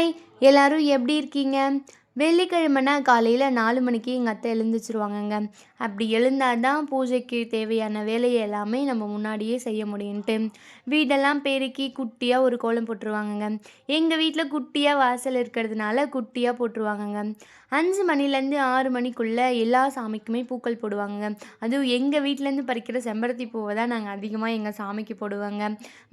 Hi எல்லோரும் எப்படி இருக்கீங்க? வெள்ளிக்கிழமைனா காலையில் நாலு மணிக்கு எங்கள் அத்தை எழுந்துச்சிருவாங்கங்க அப்படி எழுந்தால் தான் பூஜைக்கு தேவையான வேலையை எல்லாமே நம்ம முன்னாடியே செய்ய முடியும்ட்டு. வீடெல்லாம் பெருக்கி குட்டியாக ஒரு கோலம் போட்டுருவாங்கங்க. எங்கள் வீட்டில் குட்டியாக வாசல் இருக்கிறதுனால குட்டியாக போட்டுருவாங்கங்க. அஞ்சு மணிலேருந்து ஆறு மணிக்குள்ளே எல்லா சாமிக்குமே பூக்கள் போடுவாங்க. அதுவும் எங்கள் வீட்டிலேருந்து பறிக்கிற செம்பருத்தி பூவை தான் நாங்கள் அதிகமாக எங்கள் சாமிக்கு போடுவாங்க.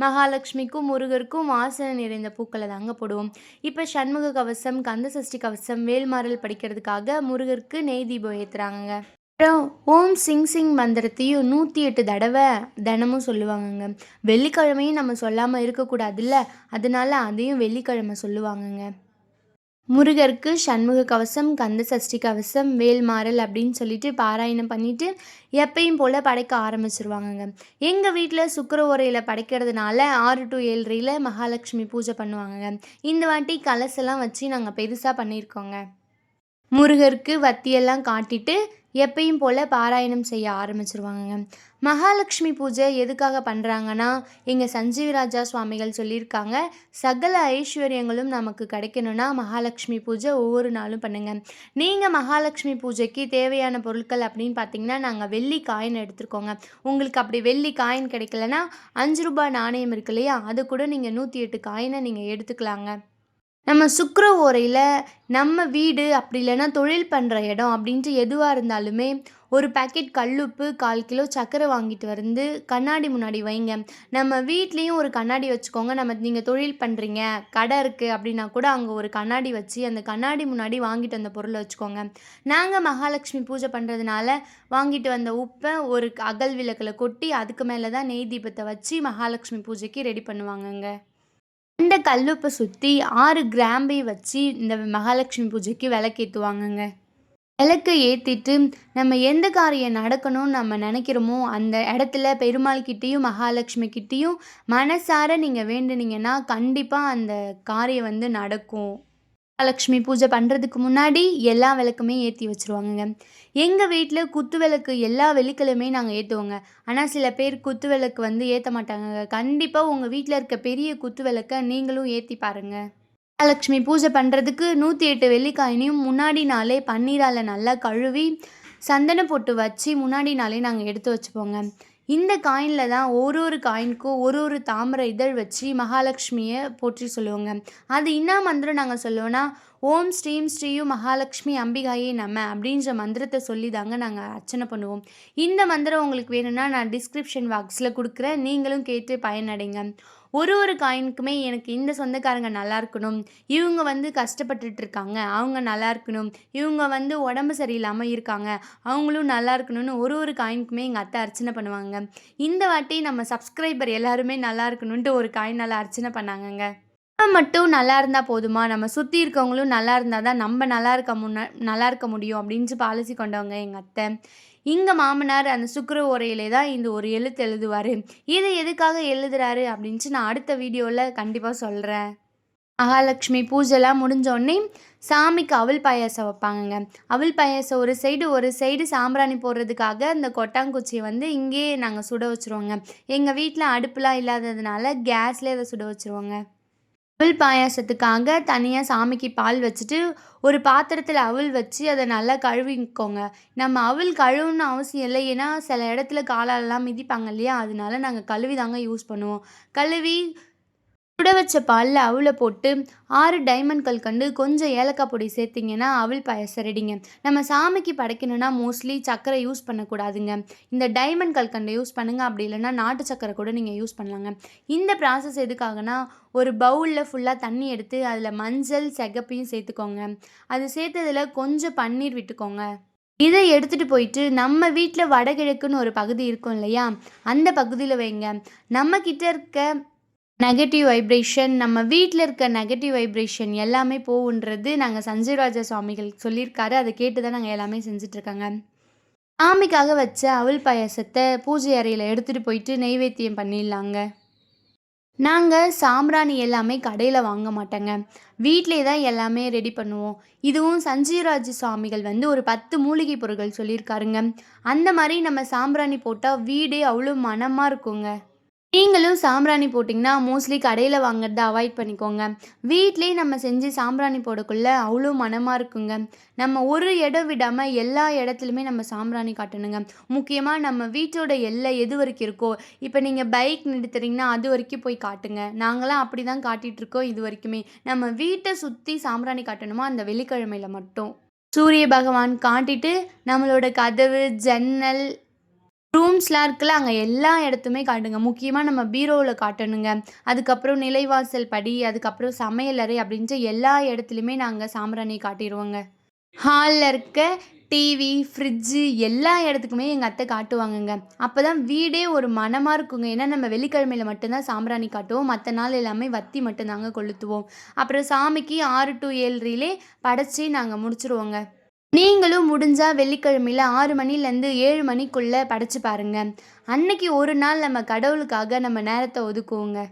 மகாலட்சுமிக்கும் முருகருக்கும் வாசனை நிறைந்த பூக்களை தாங்க போடுவோம். இப்போ சண்முக கவசம் கந்த சஷ்டி கவசம் வேல்மாறல் படிக்கிறதுக்காக முருகருக்கு நெய் தீபம் ஏற்றுறாங்க அப்புறம் ஓம் சிங் சிங் மந்திரத்தையும் நூற்றி எட்டு தடவை தினமும் சொல்லுவாங்கங்க. வெள்ளிக்கிழமையும் நம்ம சொல்லாமல் இருக்கக்கூடாதுல்ல? அதனால அதையும் வெள்ளிக்கிழமை சொல்லுவாங்கங்க. முருகருக்கு சண்முக கவசம் கந்த சஷ்டி கவசம் வேல்மாறல் அப்படின்னு சொல்லிட்டு பாராயணம் பண்ணிட்டு எப்பயும் போல் படைக்க ஆரம்பிச்சிருவாங்கங்க. எங்கள் வீட்டில் சுக்கர உரையில் படைக்கிறதுனால ஆறு டு ஏழரையில் மகாலட்சுமி பூஜை பண்ணுவாங்கங்க. இந்த வாட்டி கலசெல்லாம் வச்சு நாங்கள் பெருசாக பண்ணியிருக்கோங்க முருகருக்கு வத்தியெல்லாம் காட்டிட்டு எப்பயும் போல் பாராயணம் செய்ய ஆரம்பிச்சிருவாங்க மகாலட்சுமி பூஜை எதுக்காக பண்ணுறாங்கன்னா எங்கள் சஞ்சீவராஜா சுவாமிகள் சொல்லியிருக்காங்க. சகல ஐஸ்வர்யங்களும் நமக்கு கிடைக்கணும்னா மகாலட்சுமி பூஜை ஒவ்வொரு நாளும் பண்ணுங்கள் நீங்கள் மகாலட்சுமி பூஜைக்கு தேவையான பொருட்கள் அப்படின்னு பார்த்தீங்கன்னா நாங்கள் வெள்ளி காயின் எடுத்துருக்கோங்க. உங்களுக்கு அப்படி வெள்ளி காயின் கிடைக்கலனா அஞ்சு ரூபாய் நாணயம் இருக்கு இல்லையா? அது கூட நீங்கள் நூற்றி எட்டு காயினை நீங்கள் எடுத்துக்கலாங்க. நம்ம சுக்கர ஓரையில் நம்ம வீடு அப்படி இல்லைன்னா தொழில் பண்ணுற இடம் அப்படின்ட்டு எதுவாக இருந்தாலுமே ஒரு பேக்கெட் கல்லுப்பு கால் கிலோ சர்க்கரை வாங்கிட்டு வந்து கண்ணாடி முன்னாடி வைங்க. நம்ம வீட்லேயும் ஒரு கண்ணாடி வச்சுக்கோங்க. நம்ம நீங்கள் தொழில் பண்ணுறீங்க கடை இருக்குது அப்படின்னா கூட அங்கே ஒரு கண்ணாடி வச்சு அந்த கண்ணாடி முன்னாடி வாங்கிட்டு வந்த பொருளை வச்சுக்கோங்க. நாங்கள் மகாலட்சுமி பூஜை பண்ணுறதுனால வாங்கிட்டு வந்த உப்பை ஒரு அகல் விளக்கில் கொட்டி அதுக்கு மேலே தான் நெய் தீபத்தை வச்சு மகாலட்சுமி பூஜைக்கு ரெடி பண்ணுவாங்கங்க. இந்த கல்லுப்பை சுற்றி ஆறு கிராம்பை வச்சு இந்த மகாலட்சுமி பூஜைக்கு விளக்கேற்றுவாங்கங்க விளக்கு ஏற்றிட்டு நம்ம எந்த காரியம் நடக்கணும்னு நம்ம நினைக்கிறோமோ அந்த இடத்துல பெருமாள் கிட்டேயும் மகாலட்சுமி கிட்டேயும் மனசார நீங்கள் வேண்டுனீங்கன்னா கண்டிப்பாக அந்த காரியம் வந்து நடக்கும். மகாலட்சுமி பூஜை பண்ணுறதுக்கு முன்னாடி எல்லா விளக்குமே ஏற்றி வச்சுருவாங்கங்க. எங்கள் வீட்டில் குத்து விளக்கு எல்லா வெள்ளிக்கிழமையும் நாங்கள் ஏற்றுவோங்க ஆனால் சில பேர் குத்து விளக்கு வந்து ஏற்ற மாட்டாங்க கண்டிப்பாக உங்கள் வீட்டில் இருக்க பெரிய குத்து விளக்கை நீங்களும் ஏற்றி பாருங்கள் மகாலட்சுமி பூஜை பண்ணுறதுக்கு நூற்றி எட்டு வெள்ளிக்காயினையும் முன்னாடி நாளே பன்னீரால் நல்லா கழுவி சந்தன போட்டு வச்சு முன்னாடி நாளே நாங்கள் எடுத்து வச்சுப்போங்க. இந்த காயினில் தான் ஒரு ஒரு காயினுக்கும் ஒரு ஒரு தாமரை இதழ் வச்சு மகாலட்சுமியை போற்றி சொல்லுவோங்க. அது என்ன மந்திரம் நாங்கள் சொல்லுவோன்னா ஓம் ஸ்ரீம் ஸ்ரீயும் மகாலட்சுமி அம்பிகாயே நம்ம அப்படின்ற மந்திரத்தை சொல்லி தாங்க நாங்கள் அர்ச்சனை பண்ணுவோம். இந்த மந்திரம் உங்களுக்கு வேணும்னா நான் டிஸ்கிரிப்ஷன் பாக்ஸில் கொடுக்குறேன். நீங்களும் கேட்டு பயனடைங்க. ஒரு ஒரு காயினுக்குமே எனக்கு இந்த சொந்தக்காரங்க நல்லா இருக்கணும். இவங்க வந்து கஷ்டப்பட்டுட்டு இருக்காங்க. அவங்க நல்லா இருக்கணும். இவங்க வந்து உடம்பு சரியில்லாமல் இருக்காங்க. அவங்களும் நல்லா இருக்கணும்னு ஒரு ஒரு காயினுக்குமே எங்கள் அத்தை அர்ச்சனை பண்ணுவாங்க. இந்த வாட்டி நம்ம சப்ஸ்கிரைபர் எல்லாருமே நல்லா இருக்கணுன்ட்டு ஒரு காயினால் அர்ச்சனை பண்ணாங்கங்க. நம்ம மட்டும் நல்லா இருந்தால் போதுமா? நம்ம சுற்றி இருக்கவங்களும் நல்லா இருந்தால் தான் நம்ம நல்லா இருக்க முன்ன நல்லா இருக்க முடியும் அப்படின்னு பாலிசி கொண்டவங்க எங்கள் அத்தை. இங்கே மாமனார் அந்த சுக்கர உரையிலே தான் இந்த ஒரு எழுத்து எழுதுவார். இதை எதுக்காக எழுதுறாரு அப்படின்ட்டு நான் அடுத்த வீடியோவில் கண்டிப்பாக சொல்கிறேன் மகாலட்சுமி பூஜைலாம் முடிஞ்சோடனே சாமிக்கு அவள் பாயாசம் வைப்பாங்கங்க. அவள் பாயாசம் ஒரு சைடு ஒரு சைடு சாம்பிராணி போடுறதுக்காக அந்த கொட்டாங்குச்சியை வந்து இங்கேயே நாங்கள் சுட வச்சுருவோங்க. எங்கள் வீட்டில் அடுப்புலாம் இல்லாததுனால கேஸ்லேயே அதை சுட வச்சுருவோங்க. அவள் பாயாசத்துக்காக தனியாக சாமிக்கு பால் வச்சுட்டு ஒரு பாத்திரத்தில் அவள் வச்சு அதை நல்லா கழுவிக்கோங்க. நம்ம அவள் கழுவுன்னு அவசியம் இல்லை. ஏன்னா சில இடத்துல காலாலெலாம் மிதிப்பாங்க இல்லையா? அதனால நாங்கள் கழுவி தாங்க யூஸ் பண்ணுவோம். கழுவி சுட வச்ச பாலில் அவளை போட்டு ஆறு டைமண்ட் கல்கண்டு கொஞ்சம் ஏலக்காய் பொடி சேர்த்திங்கன்னா அவள் பாயசம் ரெடிங்க நம்ம சாமிக்கு படைக்கணும்னா மோஸ்ட்லி சர்க்கரை யூஸ் பண்ணக்கூடாதுங்க. இந்த டைமண்ட் கல்கண்டை யூஸ் பண்ணுங்கள் அப்படி இல்லைன்னா நாட்டு சர்க்கரை கூட நீங்கள் யூஸ் பண்ணலாங்க. இந்த ப்ராசஸ் எதுக்காகனா ஒரு பவுலில் ஃபுல்லாக தண்ணி எடுத்து அதில் மஞ்சள் செகப்பையும் சேர்த்துக்கோங்க. அது சேர்த்ததில் கொஞ்சம் பன்னீர் விட்டுக்கோங்க. இதை எடுத்துகிட்டு போயிட்டு நம்ம வீட்டில் வடகிழக்குன்னு ஒரு பகுதி இருக்கும் இல்லையா? அந்த பகுதியில் வைங்க. நம்ம இருக்க நெகட்டிவ் வைப்ரேஷன் நம்ம வீட்டில் இருக்க நெகட்டிவ் வைப்ரேஷன் எல்லாமே போகுன்றது நாங்கள் சஞ்சய்ராஜா சுவாமிகள் சொல்லியிருக்காரு. அதை கேட்டு தான் நாங்கள் எல்லாமே செஞ்சிட்ருக்காங்க. சாமிக்காக வச்ச அவள் பாயசத்தை பூஜை அறையில் எடுத்துகிட்டு போயிட்டு நெய்வேத்தியம் பண்ணிடலாங்க. நாங்கள் சாம்பிராணி எல்லாமே கடையில் வாங்க மாட்டோங்க. வீட்டிலே தான் எல்லாமே ரெடி பண்ணுவோம். இதுவும் சஞ்சீவராஜ் சுவாமிகள் வந்து ஒரு பத்து மூலிகை பொருட்கள் சொல்லியிருக்காருங்க. அந்த மாதிரி நம்ம சாம்பிராணி போட்டால் வீடே அவ்வளோ மனமாக இருக்குங்க. நீங்களும் சாம்பிராணி போட்டிங்கன்னா மோஸ்ட்லி கடையில் வாங்குறத அவாய்ட் பண்ணிக்கோங்க. வீட்டிலேயே நம்ம செஞ்சு சாம்பிராணி போடக்குள்ள அவ்வளோ மணமாக இருக்குங்க. நம்ம ஒரு இடம் விடாமல் எல்லா இடத்துலையுமே நம்ம சாம்பிராணி காட்டணுங்க. முக்கியமாக நம்ம வீட்டோட எல்லை எது வரைக்கும் இருக்கோ இப்போ நீங்கள் பைக் நிறுத்துறீங்கன்னா அது வரைக்கும் போய் காட்டுங்க. நாங்களாம் அப்படி தான் காட்டிகிட்ருக்கோம் இது வரைக்குமே. நம்ம வீட்டை சுற்றி சாம்பிராணி காட்டணுமா? அந்த வெள்ளிக்கிழமையில் மட்டும். சூரிய பகவான் காட்டிட்டு நம்மளோட கதவு ஜன்னல் ரூம்ஸ்லாம் இருக்குல்ல அங்கே எல்லா இடத்துமே காட்டுங்க. முக்கியமாக நம்ம பீரோவில் காட்டணுங்க. அதுக்கப்புறம் நிலைவாசல் படி அதுக்கப்புறம் சமையலறை அப்படின்ட்டு எல்லா இடத்துலையுமே நாங்கள் சாம்பிராணி காட்டிடுவோங்க ஹாலில் இருக்க டிவி ஃப்ரிட்ஜு எல்லா இடத்துக்குமே எங்கள் அத்தை காட்டுவாங்கங்க. அப்போ தான் வீடே ஒரு மனமாக இருக்குங்க. ஏன்னா நம்ம வெள்ளிக்கிழமையில் மட்டும்தான் சாம்பிராணி காட்டுவோம். மற்ற நாள் எல்லாமே வத்தி மட்டும்தாங்க கொளுத்துவோம். அப்புறம் சாமிக்கு ஆறு டு ஏழ்ரையிலே படைச்சி நாங்கள் முடிச்சிருவோங்க. நீங்களும் முடிஞ்சால் வெள்ளிக்கிழமையில் ஆறு மணிலேருந்து ஏழு மணிக்குள்ளே படைச்சி பாருங்க. அன்னைக்கு ஒரு நாள் நம்ம கடவுளுக்காக நம்ம நேரத்தை ஒதுக்குவோங்க.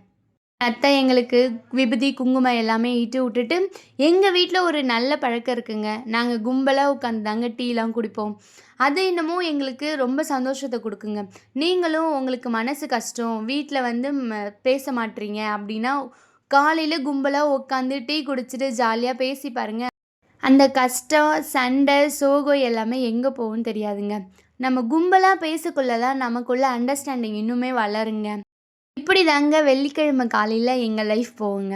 அத்தை எங்களுக்கு விபூதி குங்குமம் எல்லாமே இட்டு விட்டுட்டு எங்கள் வீட்டில் ஒரு நல்ல பழக்கம் இருக்குங்க. நாங்கள் கும்பலாக உட்காந்து தாங்க டீலாம் குடிப்போம். அது இன்னமும் எங்களுக்கு ரொம்ப சந்தோஷத்தை கொடுக்குங்க. நீங்களும் உங்களுக்கு மனசு கஷ்டம் வீட்டில் வந்து ம- பேச மாட்றீங்க அப்படின்னா காலையில் கும்பலாக உட்காந்து டீ குடிச்சிட்டு ஜாலியாக பேசி பாருங்கள் அந்த கஷ்டம் சண்டை சோகம் எல்லாமே எங்கே போகும்னு தெரியாதுங்க. நம்ம கும்பலாக பேசக்குள்ள தான் நமக்குள்ள அண்டர்ஸ்டாண்டிங் இன்னுமே வளருங்க. இப்படி தாங்க வெள்ளிக்கிழமை காலையில் எங்கள் லைஃப் போகுங்க.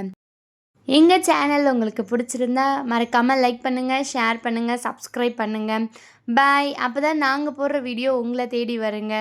எங்கள் சேனல் உங்களுக்கு பிடிச்சிருந்தா மறக்காமல் லைக் பண்ணுங்கள் ஷேர் பண்ணுங்கள் சப்ஸ்கிரைப் பண்ணுங்கள் பாய் அப்போ தான் நாங்கள் போடுற வீடியோ உங்களை தேடி வருங்க.